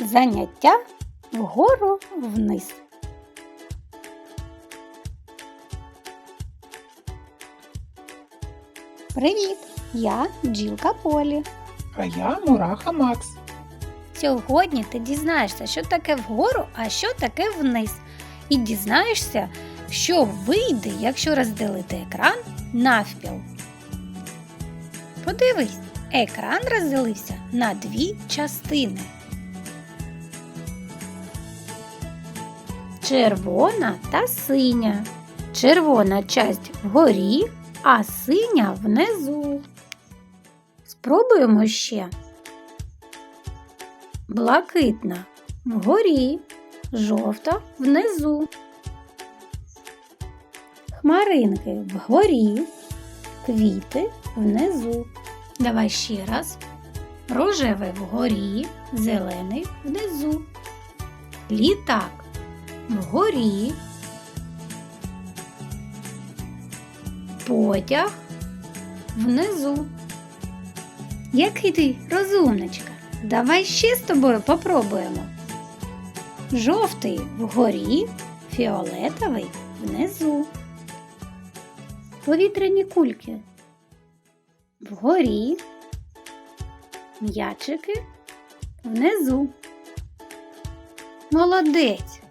Заняття вгору вниз. Привіт! Я бджілка Полі. А я Мураха Макс. Сьогодні ти дізнаєшся, що таке вгору, а що таке вниз. І дізнаєшся, що вийде, якщо розділити екран навпіл. Подивись, екран розділився на дві частини. Червона та синя. Червона часть вгорі, а синя внизу. Спробуємо ще. Блакитна вгорі, жовта внизу. Хмаринки вгорі, квіти внизу. Давай ще раз. Рожевий вгорі, зелений внизу. Літак вгорі. Потяг внизу. Який ти розумничка? Давай ще з тобою попробуємо. Жовтий вгорі, фіолетовий внизу. Повітряні кульки. Вгорі. М'ячики внизу. Молодець.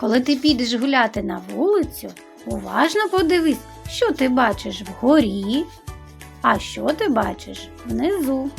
Коли ти підеш гуляти на вулицю, уважно подивись, що ти бачиш вгорі, а що ти бачиш внизу.